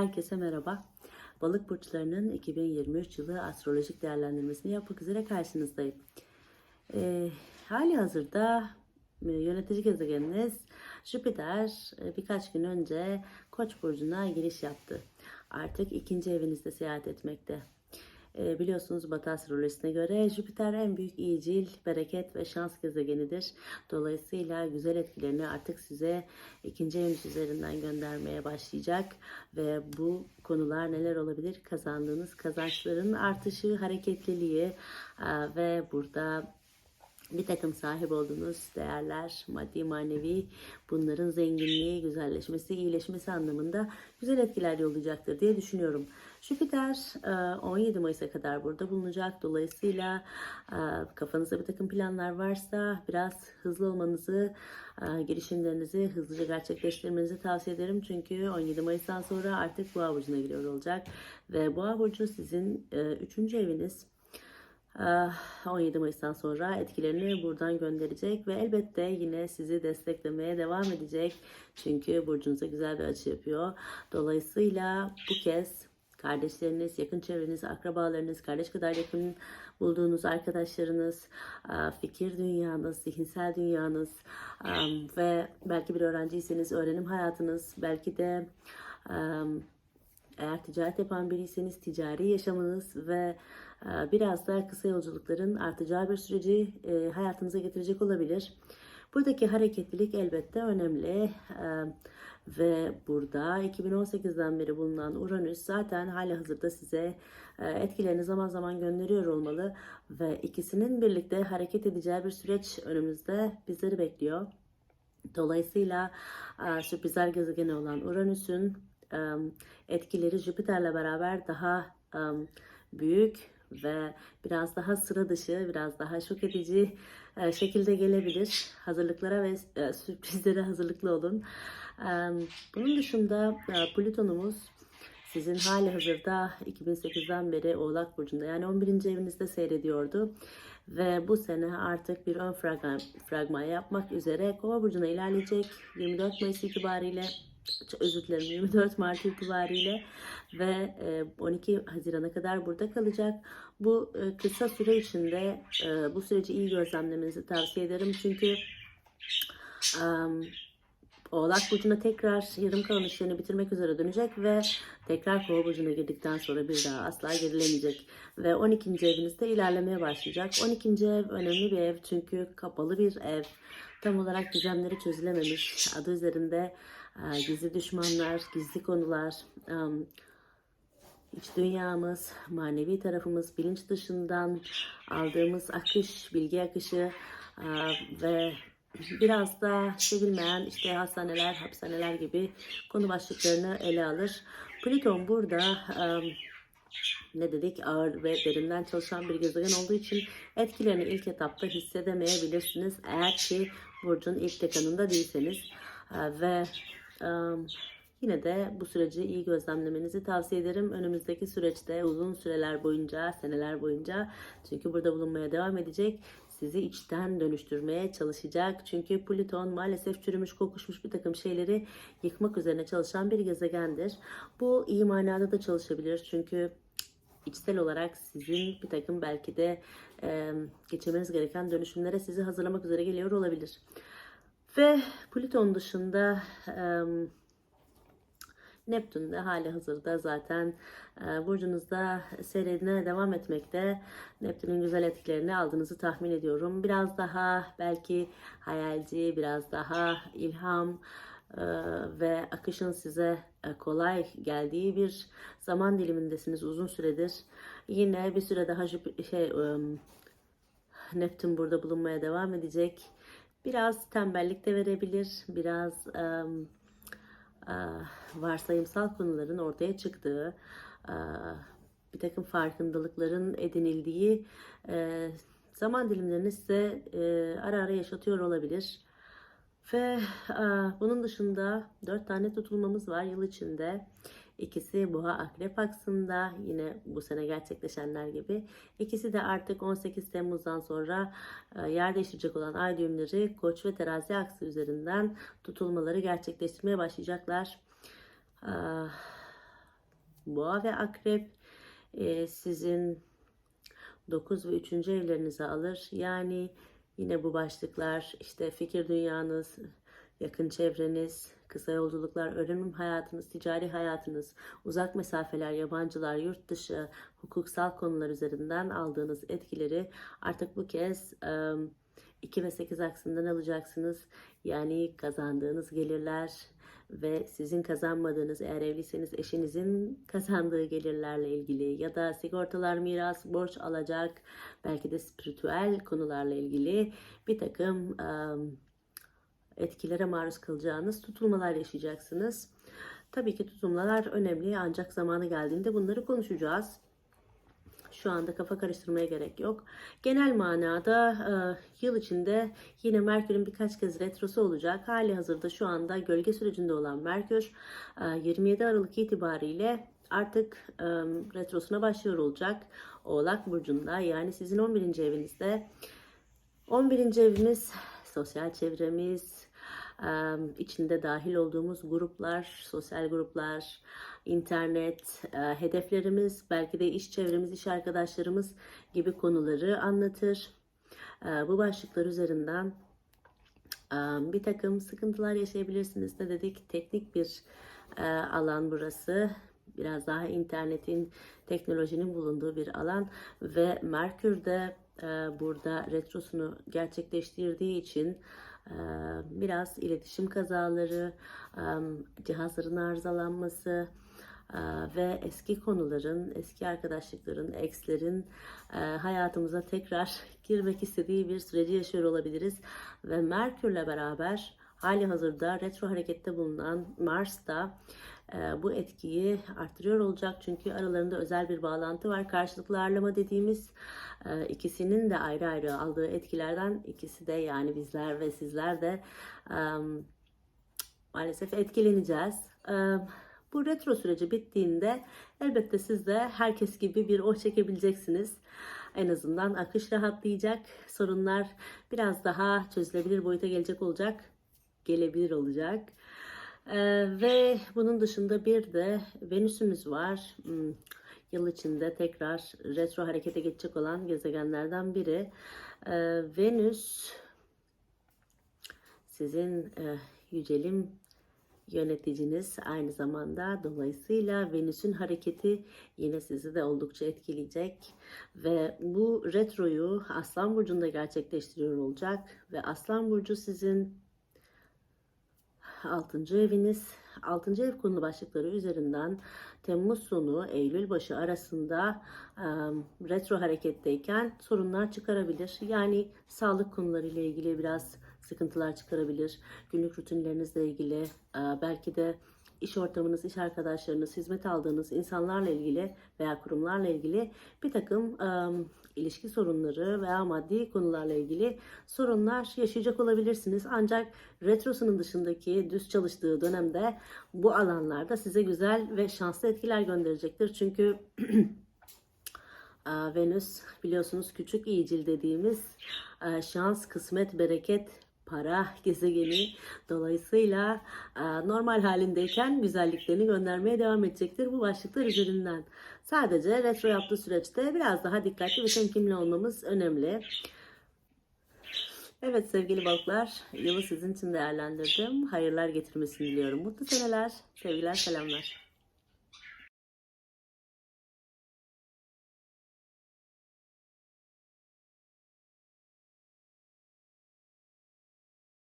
Herkese merhaba. Balık burçlarının 2023 yılı astrolojik değerlendirmesini yapmak üzere karşınızdayım. Ee, hali hazırda e, yönetici gezegeniniz Jüpiter e, birkaç gün önce Koç burcuna giriş yaptı. Artık ikinci evinizde seyahat etmekte. E, biliyorsunuz Batı astrolojisine göre Jüpiter en büyük iyicil, bereket ve şans gezegenidir. Dolayısıyla güzel etkilerini artık size ikinci eviniz üzerinden göndermeye başlayacak. Ve bu konular neler olabilir? Kazandığınız kazançların artışı, hareketliliği e, ve burada bir takım sahip olduğunuz değerler, maddi manevi bunların zenginliği, güzelleşmesi, iyileşmesi anlamında güzel etkiler yollayacaktır diye düşünüyorum. Jüpiter e, 17 Mayıs'a kadar burada bulunacak. Dolayısıyla e, kafanızda bir takım planlar varsa biraz hızlı olmanızı, e, girişimlerinizi hızlıca gerçekleştirmenizi tavsiye ederim. Çünkü 17 Mayıs'tan sonra artık Boğa burcuna giriyor olacak ve Boğa burcu sizin 3. eviniz. 17 Mayıs'tan sonra etkilerini buradan gönderecek ve elbette yine sizi desteklemeye devam edecek. Çünkü burcunuza güzel bir açı yapıyor. Dolayısıyla bu kez kardeşleriniz, yakın çevreniz, akrabalarınız, kardeş kadar yakın bulduğunuz arkadaşlarınız, fikir dünyanız, zihinsel dünyanız ve belki bir öğrenciyseniz öğrenim hayatınız, belki de eğer ticaret yapan biriyseniz ticari yaşamınız ve e, biraz daha kısa yolculukların artacağı bir süreci e, hayatınıza getirecek olabilir. Buradaki hareketlilik elbette önemli e, ve burada 2018'den beri bulunan Uranüs zaten hali hazırda size etkilerini zaman zaman gönderiyor olmalı ve ikisinin birlikte hareket edeceği bir süreç önümüzde bizleri bekliyor. Dolayısıyla sürprizler gezegeni olan Uranüs'ün etkileri Jüpiter'le beraber daha büyük ve biraz daha sıra dışı, biraz daha şok edici şekilde gelebilir. Hazırlıklara ve sürprizlere hazırlıklı olun. Bunun dışında Plüton'umuz sizin hali hazırda 2008'den beri Oğlak Burcu'nda yani 11. evinizde seyrediyordu. Ve bu sene artık bir ön fragman, fragman yapmak üzere Kova Burcu'na ilerleyecek. 24 Mayıs itibariyle özür dilerim 24 Mart itibariyle ve 12 Haziran'a kadar burada kalacak. Bu e, kısa süre içinde e, bu süreci iyi gözlemlemenizi tavsiye ederim. Çünkü Oğlak Burcu'na tekrar yarım kalan işlerini bitirmek üzere dönecek ve tekrar Kova Burcu'na girdikten sonra bir daha asla gerilemeyecek. Ve 12. evinizde ilerlemeye başlayacak. 12. ev önemli bir ev çünkü kapalı bir ev. Tam olarak gizemleri çözülememiş. Adı üzerinde gizli düşmanlar, gizli konular, iç dünyamız, manevi tarafımız, bilinç dışından aldığımız akış, bilgi akışı ve biraz da sevilmeyen işte hastaneler, hapishaneler gibi konu başlıklarını ele alır. Plüton burada ne dedik ağır ve derinden çalışan bir gezegen olduğu için etkilerini ilk etapta hissedemeyebilirsiniz. Eğer ki burcun ilk dekanında değilseniz ve Yine de bu süreci iyi gözlemlemenizi tavsiye ederim. Önümüzdeki süreçte uzun süreler boyunca, seneler boyunca çünkü burada bulunmaya devam edecek. Sizi içten dönüştürmeye çalışacak. Çünkü Plüton maalesef çürümüş, kokuşmuş bir takım şeyleri yıkmak üzerine çalışan bir gezegendir. Bu iyi manada da çalışabilir. Çünkü içsel olarak sizin bir takım belki de e, geçirmeniz gereken dönüşümlere sizi hazırlamak üzere geliyor olabilir. Ve Plüton dışında e, Neptün de hali hazırda zaten e, burcunuzda seyredine devam etmekte. Neptün'ün güzel etkilerini aldığınızı tahmin ediyorum. Biraz daha belki hayalci, biraz daha ilham e, ve akışın size kolay geldiği bir zaman dilimindesiniz uzun süredir. Yine bir süre daha şey e, Neptün burada bulunmaya devam edecek. Biraz tembellik de verebilir. Biraz e, varsayımsal konuların ortaya çıktığı, bir takım farkındalıkların edinildiği zaman dilimlerini size ara ara yaşatıyor olabilir. Ve bunun dışında dört tane tutulmamız var yıl içinde. İkisi boğa akrep aksında yine bu sene gerçekleşenler gibi. İkisi de artık 18 Temmuz'dan sonra e, yer değiştirecek olan ay düğümleri koç ve terazi aksı üzerinden tutulmaları gerçekleştirmeye başlayacaklar. boğa ve akrep e, sizin 9 ve 3. evlerinize alır. Yani yine bu başlıklar işte fikir dünyanız, yakın çevreniz, kısa yolculuklar, öğrenim hayatınız, ticari hayatınız, uzak mesafeler, yabancılar, yurt dışı, hukuksal konular üzerinden aldığınız etkileri artık bu kez 2 ve 8 aksından alacaksınız. Yani kazandığınız gelirler ve sizin kazanmadığınız eğer evliyseniz eşinizin kazandığı gelirlerle ilgili ya da sigortalar, miras, borç alacak belki de spiritüel konularla ilgili bir takım ım, etkilere maruz kalacağınız tutulmalar yaşayacaksınız. Tabii ki tutulmalar önemli ancak zamanı geldiğinde bunları konuşacağız. Şu anda kafa karıştırmaya gerek yok. Genel manada e, yıl içinde yine Merkür'ün birkaç kez retrosu olacak. Hali hazırda şu anda gölge sürecinde olan Merkür e, 27 Aralık itibariyle artık e, retrosuna başlıyor olacak. Oğlak Burcu'nda yani sizin 11. evinizde. 11. evimiz sosyal çevremiz, içinde dahil olduğumuz gruplar, sosyal gruplar, internet, e, hedeflerimiz, belki de iş çevremiz, iş arkadaşlarımız gibi konuları anlatır. E, Bu başlıklar üzerinden bir takım sıkıntılar yaşayabilirsiniz. Ne dedik? Teknik bir e, alan burası. Biraz daha internetin, teknolojinin bulunduğu bir alan ve Merkür de burada retrosunu gerçekleştirdiği için biraz iletişim kazaları, cihazların arızalanması e, ve eski konuların, eski arkadaşlıkların, ekslerin e, hayatımıza tekrar girmek istediği bir süreci yaşıyor olabiliriz. Ve Merkür'le beraber hali hazırda retro harekette bulunan Mars da e, bu etkiyi arttırıyor olacak. Çünkü aralarında özel bir bağlantı var. Karşılıklı ağırlama dediğimiz e, ikisinin de ayrı ayrı aldığı etkilerden ikisi de yani bizler ve sizler de e, maalesef etkileneceğiz. E, bu retro süreci bittiğinde elbette siz de herkes gibi bir oh çekebileceksiniz. En azından akış rahatlayacak. Sorunlar biraz daha çözülebilir boyuta gelecek olacak. Gelebilir olacak. Ee, ve bunun dışında bir de Venüs'ümüz var. Hmm, Yıl içinde tekrar retro harekete geçecek olan gezegenlerden biri. Ee, Venüs sizin e, yücelim yöneticiniz aynı zamanda dolayısıyla Venüs'ün hareketi yine sizi de oldukça etkileyecek ve bu retroyu Aslan burcunda gerçekleştiriyor olacak ve Aslan burcu sizin 6. eviniz 6. ev konu başlıkları üzerinden Temmuz sonu Eylül başı arasında e, retro hareketteyken sorunlar çıkarabilir. Yani sağlık konuları ile ilgili biraz sıkıntılar çıkarabilir. Günlük rutinlerinizle ilgili e, belki de iş ortamınız, iş arkadaşlarınız, hizmet aldığınız insanlarla ilgili veya kurumlarla ilgili bir takım e, ilişki sorunları veya maddi konularla ilgili sorunlar yaşayacak olabilirsiniz. Ancak retrosunun dışındaki düz çalıştığı dönemde bu alanlarda size güzel ve şanslı etkiler gönderecektir. Çünkü Venüs biliyorsunuz küçük iyicil dediğimiz şans, kısmet, bereket, para gezegeni. Dolayısıyla e, normal halindeyken güzelliklerini göndermeye devam edecektir bu başlıklar üzerinden. Sadece retro yaptığı süreçte biraz daha dikkatli ve temkinli olmamız önemli. Evet sevgili balıklar, yılı sizin için değerlendirdim. Hayırlar getirmesini diliyorum. Mutlu seneler, sevgiler, selamlar.